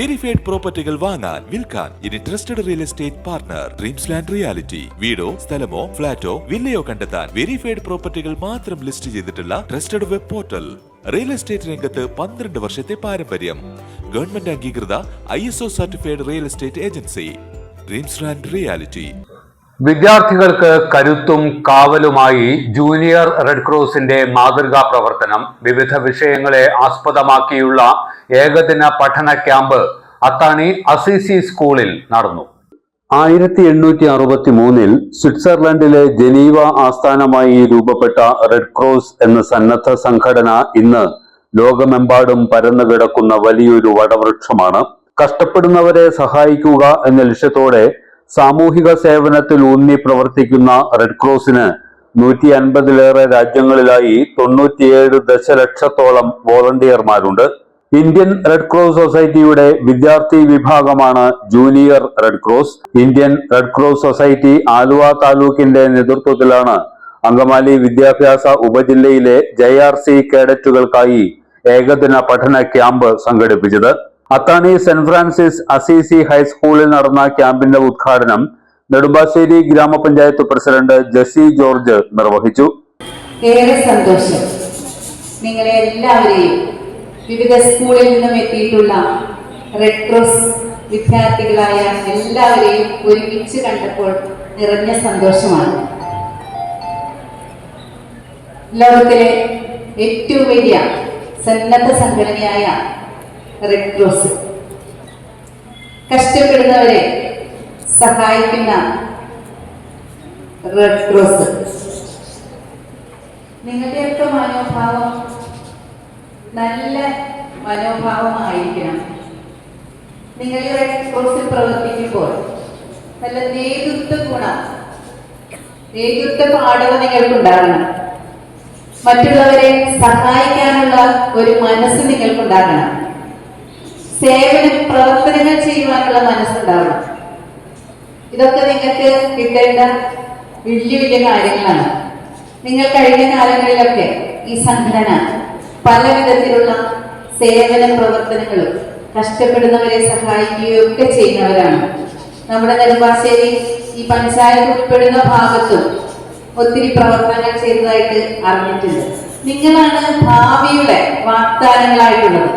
verified പ്രോപ്പർട്ടികൾ വാങ്ങാൻ വിൽക്കാൻ ഇനി trusted real estate partner dreams land reality വീടോ സ്ഥലമോ ഫ്ളാറ്റോ വില്ലയോ കണ്ടെത്താൻ വെരിഫൈഡ് പ്രോപ്പർട്ടികൾ മാത്രം ലിസ്റ്റ് ചെയ്തിട്ടുള്ള trusted web portal real estate രംഗത്ത് പന്ത്രണ്ട് വർഷത്തെ പാരമ്പര്യം. ഗവൺമെന്റ് അംഗീകൃത I S O certified real estate agency dreams land reality വിദ്യാർത്ഥികൾക്ക് കരുത്തും കാവലുമായി ജൂനിയർ റെഡ് ക്രോസിന്റെ മാതൃകാ പ്രവർത്തനം വിവിധ വിഷയങ്ങളെ ആസ്പദമാക്കിയുള്ള ഏകദിന പഠന ക്യാമ്പ് അത്താണി അസിസി സ്കൂളിൽ നടന്നു. ആയിരത്തി എണ്ണൂറ്റി അറുപത്തി മൂന്നിൽ സ്വിറ്റ്സർലൻഡിലെ ജനീവ ആസ്ഥാനമായി രൂപപ്പെട്ട റെഡ് ക്രോസ് എന്ന സന്നദ്ധ സംഘടന ഇന്ന് ലോകമെമ്പാടും പരന്നു കിടക്കുന്ന വലിയൊരു വടവൃക്ഷമാണ്. കഷ്ടപ്പെടുന്നവരെ സഹായിക്കുക എന്ന ലക്ഷ്യത്തോടെ സാമൂഹിക സേവനത്തിൽ ഊന്നി പ്രവർത്തിക്കുന്ന റെഡ് ക്രോസിന് നൂറ്റി അൻപതിലേറെ രാജ്യങ്ങളിലായി തൊണ്ണൂറ്റിയേഴ് ദശലക്ഷത്തോളം വോളണ്ടിയർമാരുണ്ട്. ഇന്ത്യൻ റെഡ് ക്രോസ് സൊസൈറ്റിയുടെ വിദ്യാർത്ഥി വിഭാഗമാണ് junior red cross. Indian red cross society Aluva താലൂക്കിന്റെ നേതൃത്വത്തിലാണ് അങ്കമാലി വിദ്യാഭ്യാസ ഉപജില്ലയിലെ ജെ ആർ സി കേഡറ്റുകൾക്കായി ഏകദിന പഠന ക്യാമ്പ് സംഘടിപ്പിച്ചത്. അത്താണി സെന്റ് ഫ്രാൻസിസ് അസീസി ഹൈസ്കൂളിൽ നടന്ന ക്യാമ്പിന്റെ ഉദ്ഘാടനം നെടുമ്പാശ്ശേരി ഗ്രാമപഞ്ചായത്ത് പ്രസിഡന്റ് ജസി ജോർജ് നിർവഹിച്ചു. ഏറെ സന്തോഷം. നിങ്ങളെ എല്ലാവരെയും വിവിധ സ്കൂളിൽ നിന്നും എത്തിയിട്ടുള്ള റെഡ് ക്രോസ് വിദ്യാർത്ഥികളായ എല്ലാവരെയും ഒരുമിച്ച് കണ്ടപ്പോൾ നിറഞ്ഞ സന്തോഷമാണ്. ലോകത്തിലെ ഏറ്റവും വലിയ സന്നദ്ധ സംഘടനയായ റെഡ് ക്രോസ് കഷ്ടപ്പെടുന്നവരെ സഹായിക്കുന്ന റെഡ് ക്രോസ് നിങ്ങളുടെയൊക്കെ മനോഭാവം നല്ല മനോഭാവമായിരിക്കണം. നിങ്ങൾ സ്പോർട്സിൽ പ്രവർത്തിക്കുമ്പോൾ നല്ല നേതൃത്വ ഗുണം നേതൃത്വ പാഠവും നിങ്ങൾക്കുണ്ടാകണം. മറ്റുള്ളവരെ സഹായിക്കാനുള്ള ഒരു മനസ്സ് നിങ്ങൾക്കുണ്ടാകണം. സേവന പ്രവർത്തനങ്ങൾ ചെയ്യുവാനുള്ള മനസ്സുണ്ടാവണം. ഇതൊക്കെ നിങ്ങൾക്ക് കിട്ടേണ്ട വലിയ വലിയ കാര്യങ്ങളാണ്. നിങ്ങൾ കഴിഞ്ഞ കാലങ്ങളിലൊക്കെ ഈ സംഘടന പല വിധത്തിലുള്ള സേവന പ്രവർത്തനങ്ങളും കഷ്ടപ്പെടുന്നവരെ സഹായിക്കുകയും ഒക്കെ ചെയ്യുന്നവരാണ്. നമ്മുടെ നെടുമ്പാശ്ശേരി ഈ പഞ്ചായത്ത് ഉൾപ്പെടുന്ന ഭാഗത്തും ഒത്തിരി പ്രവർത്തനങ്ങൾ ചെയ്തതായിട്ട് അറിഞ്ഞിട്ടുണ്ട്. നിങ്ങളാണ് ഭാവിയുടെ വാഗ്ദാനങ്ങളായിട്ടുള്ളത്.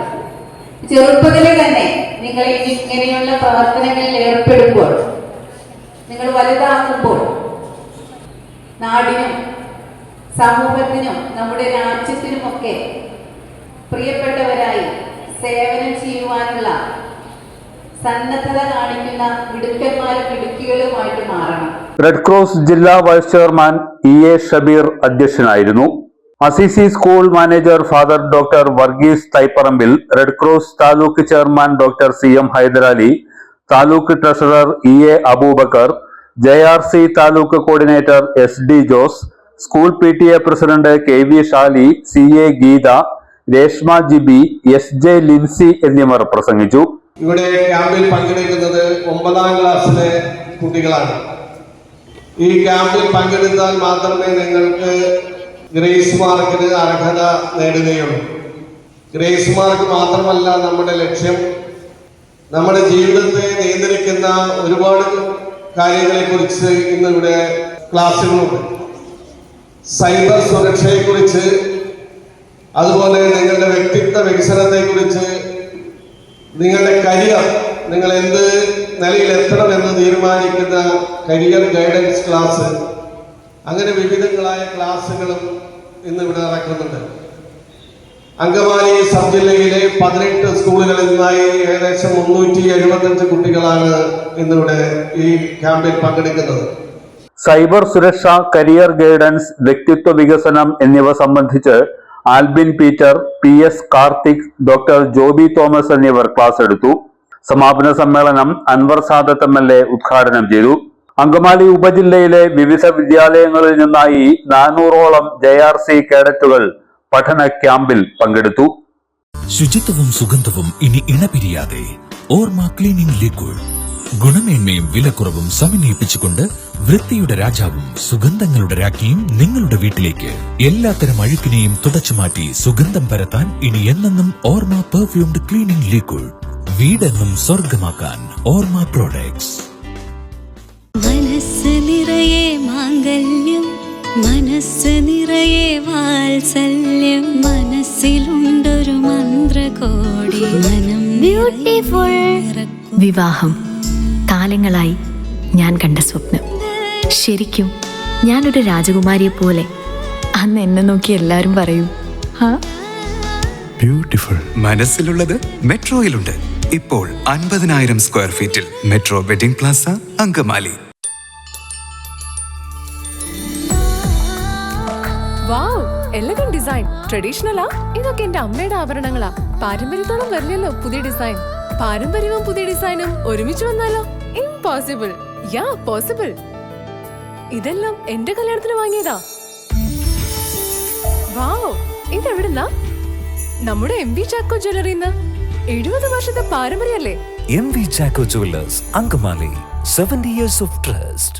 ചെറുപ്പത്തിലെ തന്നെ നിങ്ങൾ ഇങ്ങനെയുള്ള പ്രവർത്തനങ്ങളിൽ ഏർപ്പെടുമ്പോൾ നിങ്ങൾ വലുതാകുമ്പോൾ നാടിനും സമൂഹത്തിനും നമ്മുടെ രാജ്യത്തിനുമൊക്കെ പ്രിയപ്പെട്ടവരായി സേവനം ചെയ്യുവാനുള്ള സന്നദ്ധത കാണിക്കുന്ന മിടുക്കന്മാരും മിടുക്കികളുമായിട്ട് മാറണം. റെഡ് ക്രോസ് ജില്ലാ vice chairman E A Shabeer അധ്യക്ഷനായിരുന്നു. Assisi school manager father doctor Varghese Thaiparambil red cross taluk chairman doctor C M Hyderali taluk treasurer E A Aboobacker J R C taluk coordinator S D Jose school P T A president K V Shali C A Geetha Reshma Jiby S J Lincy എന്നിവർ പ്രസംഗിച്ചു. ഇവിടെ ക്യാമ്പിൽ പങ്കെടുക്കുന്നത് ഒമ്പതാം ക്ലാസ്സിലെ കുട്ടികളാണ്. ഈ ക്യാമ്പിൽ പങ്കെടുത്താൽ മാത്രമേ നിങ്ങൾക്ക് ഗ്രേസ് മാർക്കിന് അർഹത നേടുകയുള്ളൂ. ഗ്രേസ് മാർക്ക് മാത്രമല്ല നമ്മുടെ ലക്ഷ്യം. നമ്മുടെ ജീവിതത്തെ നിയന്ത്രിക്കുന്ന ഒരുപാട് കാര്യങ്ങളെക്കുറിച്ച് കുറിച്ച് ഇവിടെ ക്ലാസ്സുകളുണ്ട്. സൈബർ സുരക്ഷയെക്കുറിച്ച് അതുപോലെ നിങ്ങളുടെ വ്യക്തിത്വ വികസനത്തെ കുറിച്ച് നിങ്ങളുടെ കരിയർ നിങ്ങൾ എന്ത് നിലയിൽ എത്തണമെന്ന് തീരുമാനിക്കുന്ന കരിയർ ഗൈഡൻസ് ക്ലാസ് അങ്ങനെ വിവിധങ്ങളായ ക്ലാസ്സുകളും ഇന്ന് ഇവിടെ നടക്കുന്നുണ്ട്. അങ്കമാലി സബ് ജില്ലയിലെ പതിനെട്ട് സ്കൂളുകളിൽ നിന്നായി ഏകദേശം മുന്നൂറ്റി എഴുപത്തഞ്ച് കുട്ടികളാണ് ഇന്നിവിടെ ഈ ക്യാമ്പിൽ പങ്കെടുക്കുന്നത്. സൈബർ സുരക്ഷ കരിയർ ഗൈഡൻസ് വ്യക്തിത്വ വികസനം എന്നിവ സംബന്ധിച്ച് Albin Peter P S Karthik doctor Joby Thomas എന്നിവർ ക്ലാസ് എടുത്തു. സമാപന സമ്മേളനം Anwar Sadat M L A ഉദ്ഘാടനം ചെയ്തു. അങ്കമാലി ഉപജില്ലയിലെ വിവിധ വിദ്യാലയങ്ങളിൽ നിന്നായി നാനൂറോളം ജെ ആർ സി കേഡറ്റുകൾ പഠന ക്യാമ്പിൽ പങ്കെടുത്തു. ശുചിത്വവും സുഗന്ധവും ഇനി ഇണപിരിയാതെ. ഓർമ്മ ക്ലീനിംഗ് ലിക്വിഡ്. ഗുണമേന്മയും വിലക്കുറവും സമന്വയിപ്പിച്ചുകൊണ്ട് വൃത്തിയുടെ രാജാവും സുഗന്ധങ്ങളുടെ രാജ്ഞിയും നിങ്ങളുടെ വീട്ടിലേക്ക് എല്ലാത്തരം അഴുക്കിനെയും തുടച്ചു മാറ്റി സുഗന്ധം പരത്താൻ ഇനി എന്നെന്നും ഓർമ്മ പെർഫ്യൂംഡ് ക്ലീനിംഗ് ലിക്വിഡ് വീടെന്നും സ്വർഗമാക്കാൻ ഓർമ്മ പ്രോഡക്ട്സ് മനസ്സ് നിറയെ മാംഗല്യം മനസ്സ് നിറയെ വാത്സല്യം മനസ്സിലുണ്ടൊരു മന്ത്രകോടി മനം ബ്യൂട്ടിഫുൾ വിവാഹം. കാലങ്ങളായി ഞാൻ കണ്ട സ്വപ്നം. ശരിക്കും ഞാനൊരു രാജകുമാരിയെ പോലെ. അന്ന് എന്നെ നോക്കി എല്ലാവരും പറയും "ഹാ, ബ്യൂട്ടിഫുൾ. മനസ്സിലുള്ളത് മെട്രോയിലുണ്ട്. ഇപ്പോൾ അൻപതിനായിരം സ്ക്വയർ ഫീറ്റിൽ metro wedding plaza Angamaly. Wow elegant design. ട്രഡീഷണലാ ഇതൊക്കെ എന്റെ അമ്മയുടെ ആഭരണങ്ങളാ. പാരമ്പര്യത്തോളം വരില്ലല്ലോ പുതിയ ഡിസൈൻ. പാരമ്പര്യവും പുതിയ ഡിസൈനും ഒരുമിച്ച് വന്നാലോ? ഇംപോസിബിൾ യാ പോസിബിൾ ഇതെല്ലാം എന്റെ കല്യാണത്തിന് വാങ്ങിയതാ. വാവ് ഇതെവിടുന്നാ? നമ്മുടെ എം വി ചാക്കോ ജ്വല്ലറിന്ന് എഴുപത് വർഷത്തെ പാരമ്പര്യല്ലേ M V Chacko jewellers Angamaly seventy years of trust